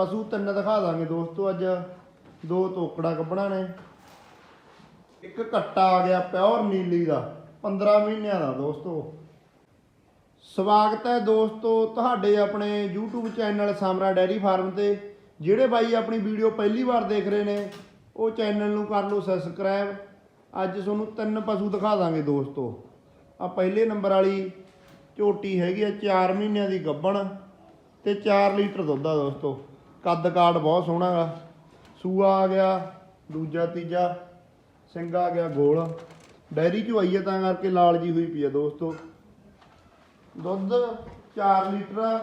ਪਸ਼ੂ ਤਿੰਨ ਦਿਖਾ ਦਾਂਗੇ ਦੋਸਤੋ, ਅੱਜ ਦੋ ਤੋਕੜਾ ਕੱਢਣਾ ਨੇ। ਇੱਕ ਕੱਟਾ ਆ ਗਿਆ ਪਿਓਰ ਨੀਲੀ ਦਾ 15 ਮਹੀਨਿਆਂ ਦਾ ਦੋਸਤੋ। ਸਵਾਗਤ ਹੈ ਦੋਸਤੋ ਤੁਹਾਡੇ ਆਪਣੇ YouTube channel Samra dairy farm ਤੇ, ਜਿਹੜੇ ਬਾਈ ਆਪਣੀ ਵੀਡੀਓ ਪਹਿਲੀ ਵਾਰ ਦੇਖ ਰਹੇ ਨੇ, ਉਹ ਚੈਨਲ ਨੂੰ ਕਰ ਲਓ ਸਬਸਕ੍ਰਾਈਬ ਅੱਜ ਤੁਹਾਨੂੰ ਤਿੰਨ ਪਸ਼ੂ ਦਿਖਾ ਦਾਂਗੇ ਦੋਸਤੋ। ਆ ਪਹਿਲੇ ਨੰਬਰ ਵਾਲੀ ਝੋਟੀ ਹੈਗੀ ਆ 4 ਮਹੀਨਿਆਂ ਦੀ ਗੱਬਣ ਤੇ 4 ਲੀਟਰ ਦੁੱਧ ਆ ਦੋਸਤੋ। ਕੱਦ ਕਾਠ ਬਹੁਤ ਸੋਹਣਾ ਗਾ। ਸੂਆ ਆ ਗਿਆ, ਦੂਜਾ, ਤੀਜਾ ਸਿੰਘ ਆ ਗਿਆ, ਗੋਲ। ਡੈਰੀ ਚ ਆਈ ਹੈ ਤਾਂ ਕਰਕੇ ਲਾਲ ਜੀ ਹੋਈ ਪਈ ਆ ਦੋਸਤੋ। ਦੁੱਧ 4 ਲੀਟਰ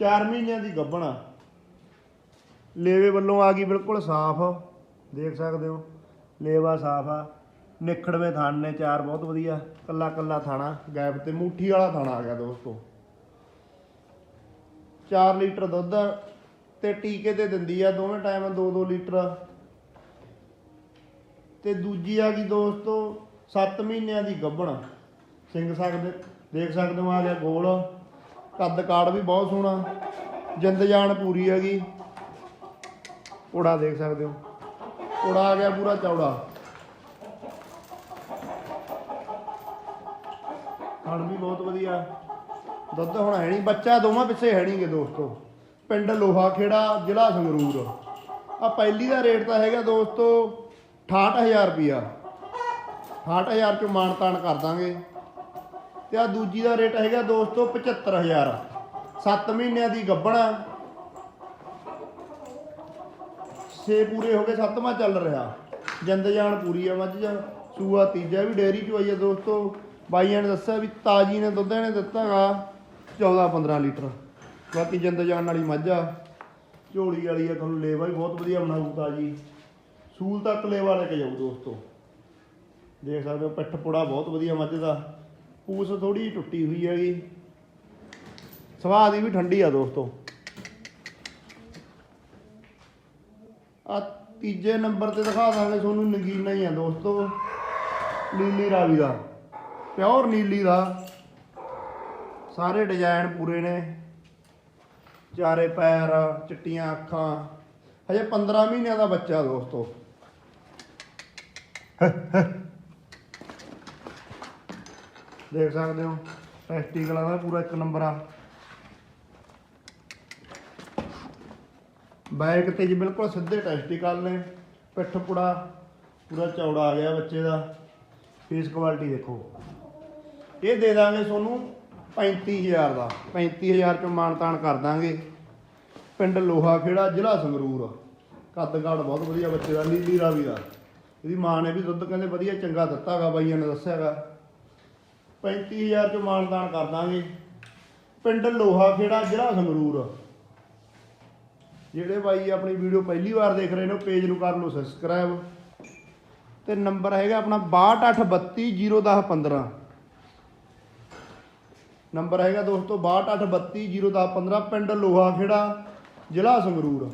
4 ਮਹੀਨਿਆਂ ਦੀ ਗੱਭਣਾ ਲੇਵੇ ਵੱਲੋਂ ਆ ਗਈ ਬਿਲਕੁਲ ਸਾਫ਼। ਦੇਖ ਸਕਦੇ ਹੋ, ਲੇਵਾ ਸਾਫ਼ ਆ। ਨਿਖੜਵੇਂ ਥਣ ਨੇ, ਚਾਰ ਬਹੁਤ ਵਧੀਆ। ਕੱਲਾ ਕੱਲਾ ਥਾਣਾ ਗੈਪ ਤੇ ਮੂਠੀ ਵਾਲਾ ਥਾਣਾ ਆ ਗਿਆ ਦੋਸਤੋ। 4 ਲੀਟਰ ਦੁੱਧ ਤੇ ਟੀਕੇ ਤੇ ਦਿੰਦੀ ਆ, ਦੋਵੇਂ ਟਾਈਮ 2-2 ਲੀਟਰ। ਤੇ ਦੂਜੀ ਆ ਗਈ ਦੋਸਤੋ 7 ਮਹੀਨਿਆਂ ਦੀ ਗੱਭਣ। ਸਿੰਘ ਸਕਦੇ, ਦੇਖ ਸਕਦੇ ਹੋ ਆ ਗਿਆ ਗੋਲ। ਕੱਦ ਕਾੜ ਵੀ ਬਹੁਤ ਸੋਹਣਾ। ਜਿੰਦ ਜਾਨ ਪੂਰੀ ਹੈਗੀ। ਘੋੜਾ ਦੇਖ ਸਕਦੇ ਹੋ। ਘੋੜਾ ਆ ਗਿਆ ਪੂਰਾ ਚੌੜਾ। ਖਾਣ ਵੀ ਬਹੁਤ ਵਧੀਆ। ਦੁੱਧ ਹੁਣ ਹੈ ਨਹੀਂ, ਬੱਚਾ ਦੋਵਾਂ ਪਿੱਛੇ ਹੈ ਨਹੀਂਗੇ ਦੋਸਤੋ। ਪਿੰਡ ਲੋਹਾ ਖੇੜਾ ਜ਼ਿਲ੍ਹਾ ਸੰਗਰੂਰ। ਆ ਪਹਿਲੀ ਦਾ ਰੇਟ ਤਾਂ ਹੈਗਾ ਦੋਸਤੋ 68000 ਰੁਪਿਆ 68000 ਚੋਂ ਮਾਨ ਤਾਨ ਕਰ ਦਾਂਗੇ। ਤੇ ਆ ਦੂਜੀ ਦਾ ਰੇਟ ਹੈਗਾ ਦੋਸਤੋ 75000 7 ਮਹੀਨਿਆਂ ਦੀ ਗੱਭਣਾ ਛੇ ਪੂਰੇ ਹੋ ਗਏ, ਸੱਤਵਾਂ ਚੱਲ ਰਿਹਾ। ਜਿੰਦ ਜਾਨ ਪੂਰੀ ਆ ਮੱਝ ਜਾਂ ਸੂਆ ਤੀਜਾ ਵੀ ਡੇਅਰੀ ਚੋਂ ਆਈ ਆ ਦੋਸਤੋ। ਬਾਈਆਂ ਨੇ ਦੱਸਿਆ ਵੀ ਤਾਜੀ ਨੇ, ਦੁੱਧ ਇਹਨੇ ਦਿੱਤਾਗਾ 14 15 ਲੀਟਰ। ਬਾਕੀ ਜਿੰਦ ਜਾਣ ਵਾਲੀ ਮੱਝ ਆ। ਝੋਲੀ ਵਾਲੀ ਆ, ਤੁਹਾਨੂੰ ਲੇਵਾ ਵੀ ਬਹੁਤ ਵਧੀਆ ਬਣਾਊ ਤਾਜੀ। ਸੂਲ ਤੱਕ ਲੇਵਾ ਲੈ ਕੇ ਜਾਊ ਦੋਸਤੋ। ਦੇਖ ਸਕਦੇ ਹੋ, ਪਿੱਠ ਪੁੜਾ ਬਹੁਤ ਵਧੀਆ ਮੱਝ ਦਾ। ਪੂਸ ਥੋੜੀ ਟੁੱਟੀ ਹੋਈ ਹੈਗੀ। ਸਵਾਹ ਦੀ ਵੀ ਠੰਡੀ ਆ ਦੋਸਤੋ। ਆ ਤੀਜੇ ਨੰਬਰ ਤੇ ਦਿਖਾ ਦਾਂਗੇ ਤੁਹਾਨੂੰ, ਨਗੀਨਾ ਹੀ ਆ ਦੋਸਤੋ। ਨੀਲੀ ਰਾਵੀ ਦਾ। ਪਿਓਰ ਨੀਲੀ ਦਾ। ਸਾਰੇ ਡਿਜ਼ਾਈਨ ਪੂਰੇ ਨੇ। ਚਾਰੇ ਪੈਰ, ਚਿੱਟੀਆਂ ਅੱਖਾਂ। ਹਜੇ 15 ਮਹੀਨਿਆਂ ਦਾ ਬੱਚਾ ਦੋਸਤੋ। ਦੇਖ ਸਕਦੇ ਹੋ ਟੈਸਟੀਕਲਾਂ ਦਾ ਪੂਰਾ ਇੱਕ ਨੰਬਰ ਆ। ਬੈਕ ਤੇ ਜੀ ਬਿਲਕੁਲ ਸਿੱਧੇ ਟੈਸਟੀਕਲ ਨੇ ਪਿੱਠ ਪੁੜਾ, ਪੂਰਾ ਚੌੜਾ ਆ ਗਿਆ ਬੱਚੇ ਦਾ। ਫੇਸ ਕੁਆਲਿਟੀ ਦੇਖੋ। ਇਹ ਦੇ ਦਾਂਗੇ ਤੁਹਾਨੂੰ 35000 ਦਾ। 35000 ਚ ਮਾਨਤਾਨ ਕਰ ਦਾਂਗੇ। ਪਿੰਡ ਲੋਹਾ ਖੇੜਾ, ਜ਼ਿਲ੍ਹਾ ਸੰਗਰੂਰ। ਕੱਦ ਕਾਠ ਬਹੁਤ ਵਧੀਆ ਬੱਚੇ ਦਾ, ਨੀਲੀ ਰਾਵੀ ਦਾ। ਇਹਦੀ ਮਾਂ ਨੇ ਵੀ ਦੁੱਧ ਕਹਿੰਦੇ ਵਧੀਆ ਚੰਗਾ ਦਿੱਤਾਗਾ ਬਾਈਆਂ ਨੇ ਦੱਸਿਆਗਾ 35000 ਚ ਮਾਨਤਾਨ ਕਰ ਦਾਂਗੇ। ਪਿੰਡ ਲੋਹਾ ਖੇੜਾ, ਜ਼ਿਲ੍ਹਾ ਸੰਗਰੂਰ। ਜਿਹੜੇ ਬਾਈ ਆਪਣੀ ਵੀਡੀਓ ਪਹਿਲੀ ਵਾਰ ਦੇਖ ਰਹੇ ਨੇ, ਉਹ ਪੇਜ ਨੂੰ ਕਰ ਲਓ ਸਬਸਕ੍ਰਾਈਬ ਤੇ ਨੰਬਰ ਹੈਗਾ ਆਪਣਾ 6283201015 ਨੰਬਰ ਹੈਗਾ ਦੋਸਤੋ 6283201015 ਪਿੰਡ ਲੋਹਾ ਖੇੜਾ ਜ਼ਿਲ੍ਹਾ ਸੰਗਰੂਰ।